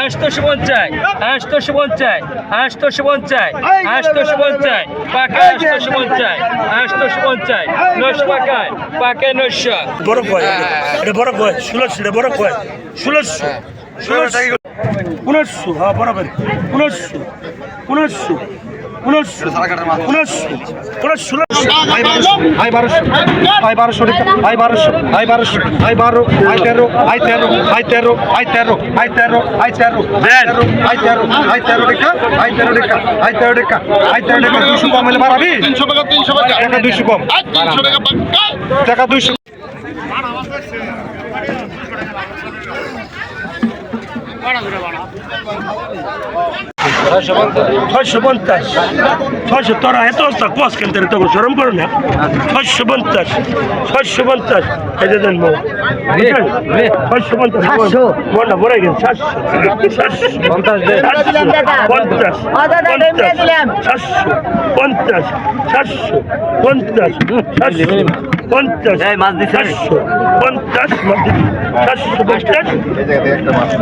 আটশোশো পঞ্চাশ আটশোশো পঞ্চাশ আটশোশো পঞ্চাশ আটশোশো পঞ্চাশ পাকা আটশোশো পঞ্চাশ আটশোশো পঞ্চাশ নশো পাকায় পাকায় নশো। বড় কয় এটা বড় কয় ষোলোশো এটা বড় কয় ষোলোশো ষোলোশো উনিশশো হ্যাঁ বরাবর উনিশশো উনিশশো। আই বারোশো আই বারোশো আই বারোশো আই বারোশো আই বারো আই তেরো আই তেরো আই তেরো আই তেরো আই তেরো আই তেরো আই তেরো আই তেরো রেখা আই তেরো রেখা আই তেরো রেখা আই তেরো রেখা দুশো কম হলে বাড়াবি? তিনশো টাকা তিনশো টাকা। টাকা দুশো কম। টাকা পাক্কা টাকা দুশো। ছয়শো পঞ্চাশ। ছয়শো তোরা এত অবস্থা কস কেন তো সরম করো না? ছয়শো পঞ্চাশ ছয়শো পঞ্চাশ। এই যে দেন মো? ছয়শো পঞ্চাশ। মনটা ভরে গেছে সাতশো। সাতশো পঞ্চাশ পঞ্চাশ সাতশো পঞ্চাশ সাতশো পঞ্চাশ সাতশো। পঞ্চাশ। সাতশো পঞ্চাশ সাতশো পঞ্চাশ।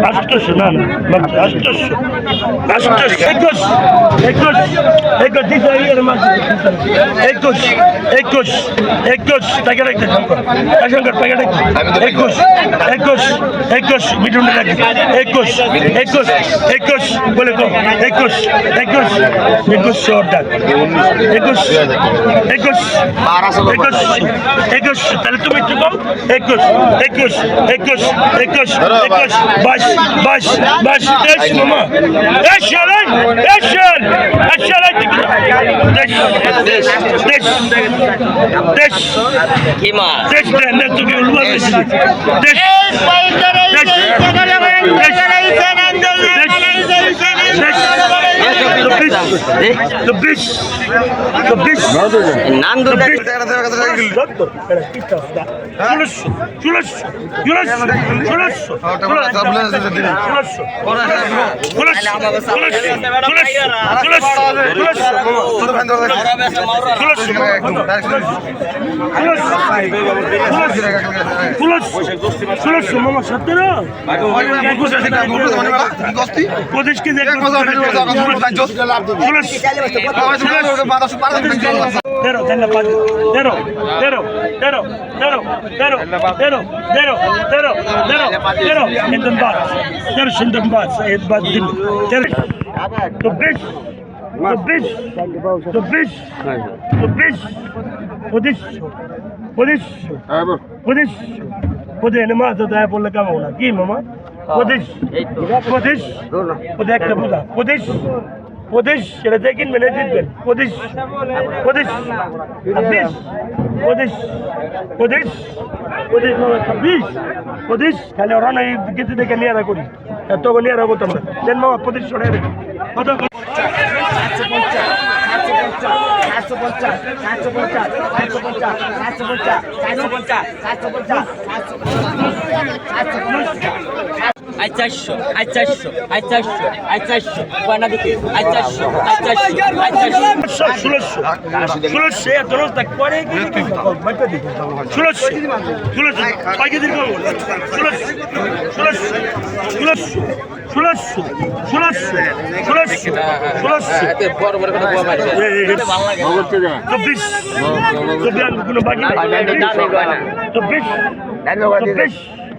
আষ্টশো না আষ্টশো আষ্টশো একুশ। একুশ একুশ দিতে মাঝে একুশ একুশ একুশ। টাকা রাখতে শঙ্কর রাখতে একুশ একুশ একুশ রাখতে একুশ একুশ একুশ বলে তো একুশ একুশ একুশ অর্ডার একুশ একুশ একুশ একুশ তাহলে তুমি একটু কম একুশ একুশ একুশ একুশ একুশ বাইশ বাইশ বাইশ তেইশ মামা তেইশ সালাই তেইশ সাল তেইশ সালাই তেইশ তেইশ তেইশ তেইশ কি মা তেইশ না তুমি উলবা বেশি তেইশ চব্বিশ চব্বিশ ষোলোশো মামা সতেরো পঁচিশ কেজি ষোলোশো ষোলোশো মামা সতেরো পঁচিশ কেজি তেরো তেরো তেরো তেরো তেরো তেরো তেরো তেরো তেরো তেরো তেরো তেরো একদম বাদ তেরো সুন্দর বাদ এক বাদ দিন তেরো চব্বিশ চব্বিশ চব্বিশ চব্বিশ পঁচিশ পঁচিশ পঁচিশ পঁচিশ এনে মাছ দেয় বললে কেমন না কি মামা পঁচিশ পঁচিশ পঁচিশ একটা বোঝা পঁচিশ পঁচিশ সেটা দিয়ে কিনবেন এই জিতবেন পঁচিশ পঁচিশ ছাব্বিশ পঁচিশ পঁচিশ মামা ছাব্বিশ পঁচিশ খালি ওরা না এই কিছু দেখে নিয়ে করি তখন নিয়ে করতাম না দেন মামা পঁচিশ সরে কত আই চারশো আই চারশো আই চারশো আই চারশো পয়না দিকে আই চারশো আই চারশো আই চারশো। ষোলোশো ষোলোশো এত রোজ থাক পরে ষোলোশো ষোলোশো ছয় কেজির কম ষোলোশো ষোলোশো ষোলোশো ষোলোশো ষোলোশো ষোলোশো ষোলোশো। চব্বিশ চব্বিশ কোনো বাকি চব্বিশ চব্বিশ।